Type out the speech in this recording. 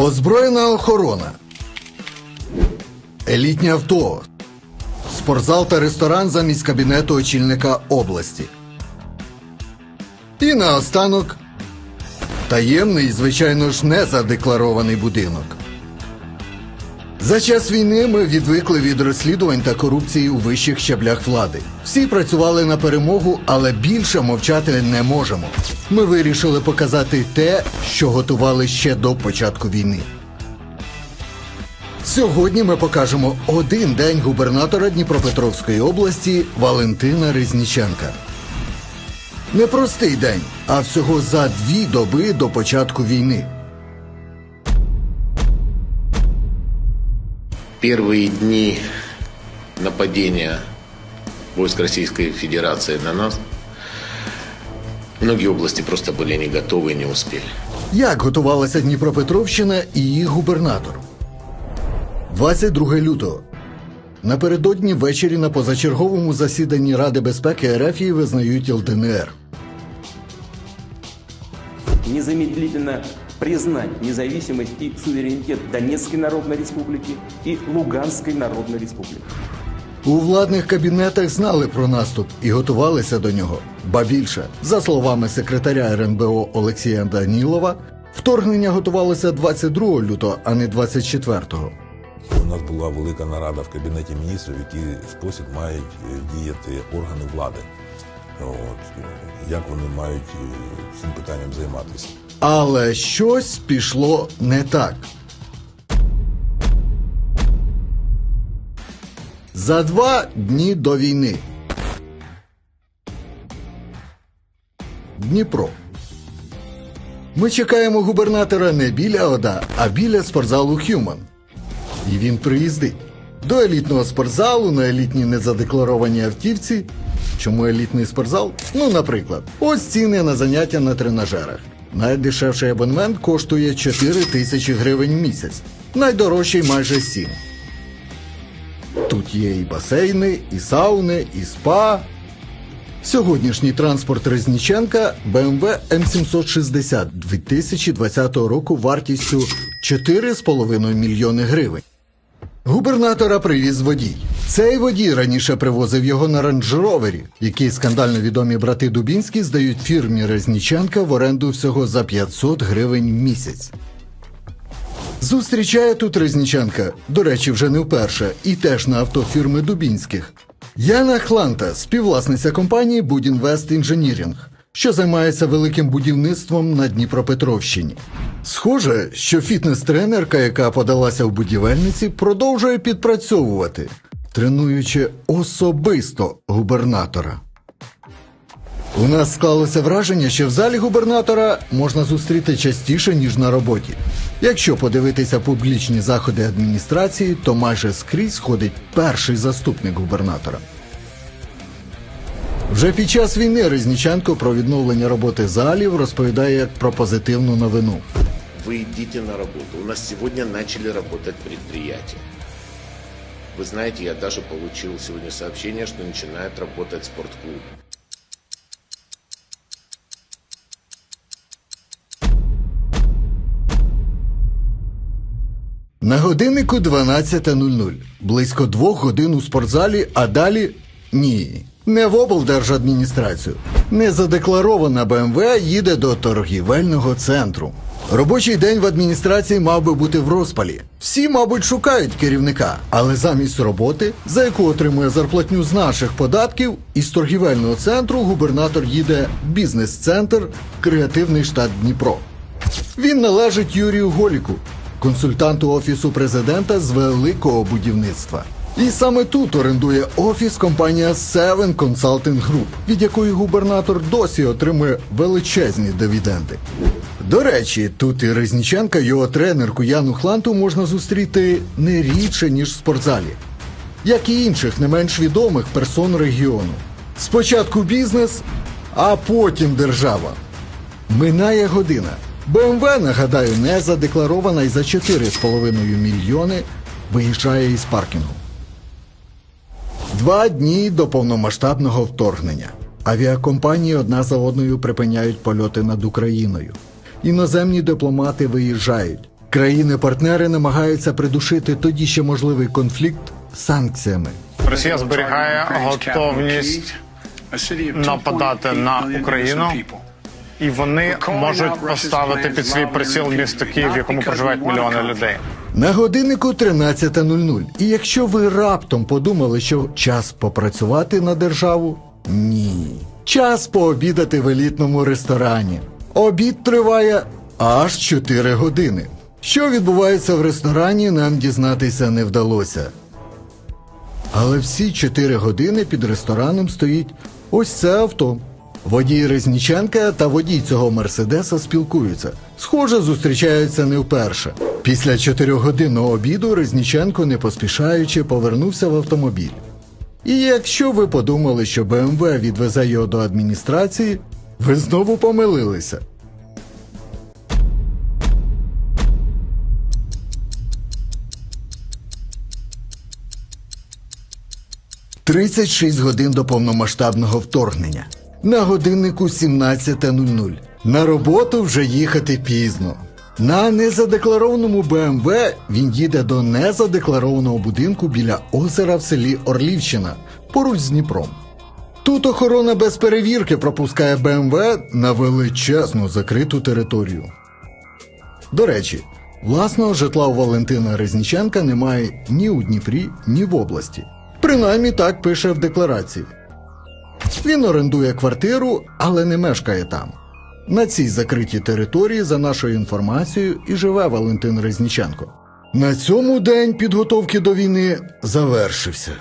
Озброєна охорона. Елітні авто. Спортзал та ресторан замість кабінету очільника області. І наостанок таємний, звичайно ж, не задекларований будинок. За час війни ми відвикли від розслідувань та корупції у вищих щаблях влади. Всі працювали на перемогу, але більше мовчати не можемо. Ми вирішили показати те, що готували ще до початку війни. Сьогодні ми покажемо один день губернатора Дніпропетровської області Валентина Резніченка. Непростий день, а всього за дві доби до початку війни. Первые дни нападения войск Российской Федерации на нас, многие области просто были не готовы и не успели. Як готувалася Дніпропетровщина і її губернатор? 22 лютого. Напередодні ввечері на позачерговому засіданні Ради безпеки РФ її визнають ЛДНР. незамедлительно признать независимость и суверенитет Донецкой Народной Республики и Луганской Народной Республики. У владних кабінетах знали про наступ і готувалися до нього. Ба більше, за словами секретаря РНБО Олексія Данілова, вторгнення готувалося 22 лютого, а не 24-го. У нас була велика нарада в кабінеті міністрів, в який спосіб мають е, діяти органи влади. От, як вони мають е, цим питанням займатися. Але щось пішло не так. За два дні до війни. Дніпро. Ми чекаємо губернатора не біля ОДА, а біля спортзалу Хюман. І він приїздить. До елітного спортзалу на елітній незадекларованій автівці. Чому елітний спортзал? Ну, наприклад, ось ціни на заняття на тренажерах. Найдешевший абонемент коштує 4 тисячі гривень в місяць, найдорожчий майже 7. Тут є і басейни, і сауни, і спа. Сьогоднішній транспорт Резніченка BMW M760 2020 року вартістю 4,5 мільйони гривень. Губернатора привіз водій. Цей водій раніше привозив його на рейндж-ровері, який скандально відомі брати Дубінські здають фірмі Резніченка в оренду всього за 500 гривень в місяць. Зустрічає тут Резніченка, до речі, вже не вперше, і теж на авто фірми Дубінських. Яна Хланта, співвласниця компанії Будінвест Інженірінг, що займається великим будівництвом на Дніпропетровщині. Схоже, що фітнес-тренерка, яка подалася в будівельниці, продовжує підпрацьовувати, тренуючи особисто губернатора. У нас склалося враження, що в залі губернатора можна зустріти частіше, ніж на роботі. Якщо подивитися публічні заходи адміністрації, то майже скрізь ходить перший заступник губернатора. Вже під час війни Резніченко про відновлення роботи залів розповідає як про позитивну новину. Вы идите на работу. У нас сегодня начали работать предприятия. Вы знаете, я даже получил сегодня сообщение, что начинает работать спортклуб. На годиннику 12.00. Близько двох годин у спортзалі, а далі ні. Не в облдержадміністрацію. Незадекларована БМВ їде до торгівельного центру. Робочий день в адміністрації мав би бути в розпалі. Всі, мабуть, шукають керівника, але замість роботи, за яку отримує зарплатню з наших податків, із торгівельного центру губернатор їде в бізнес-центр Креативний штат Дніпро. Він належить Юрію Голіку, консультанту офісу президента з великого будівництва. І саме тут орендує офіс компанія Seven Consulting Group, від якої губернатор досі отримує величезні дивіденди. До речі, тут і Резніченка, його тренерку Яну Хланту можна зустріти не рідше, ніж в спортзалі, як і інших не менш відомих персон регіону. Спочатку бізнес, а потім держава. Минає година. БМВ, нагадаю, не задекларована і за 4,5 мільйони виїжджає із паркінгу. Два дні до повномасштабного вторгнення. Авіакомпанії одна за одною припиняють польоти над Україною. Іноземні дипломати виїжджають. Країни-партнери намагаються придушити тоді ще можливий конфлікт санкціями. Росія зберігає готовність нападати на Україну, і вони можуть поставити під свій приціл місто Київ, в якому проживають мільйони людей. На годиннику 13.00. І якщо ви раптом подумали, що час попрацювати на державу, ні. Час пообідати в елітному ресторані. Обід триває аж 4 години. Що відбувається в ресторані, нам дізнатися не вдалося. Але всі 4 години під рестораном стоїть ось це авто. Водій Резніченка та водій цього Мерседеса спілкуються. Схоже, зустрічаються не вперше. Після чотирьохгодинного обіду Резніченко, не поспішаючи, повернувся в автомобіль. І якщо ви подумали, що БМВ відвезе його до адміністрації, ви знову помилилися. Тридцять шість годин до повномасштабного вторгнення. На годиннику 17.00. На роботу вже їхати пізно. На незадекларованому БМВ він їде до незадекларованого будинку біля озера в селі Орлівщина поруч з Дніпром. Тут охорона без перевірки пропускає БМВ на величезну закриту територію. До речі, власного житла у Валентина Резніченка немає ні у Дніпрі, ні в області. Принаймні так пише в декларації. Він орендує квартиру, але не мешкає там. На цій закритій території, за нашою інформацією, і живе Валентин Резніченко. На цьому день підготовки до війни завершився.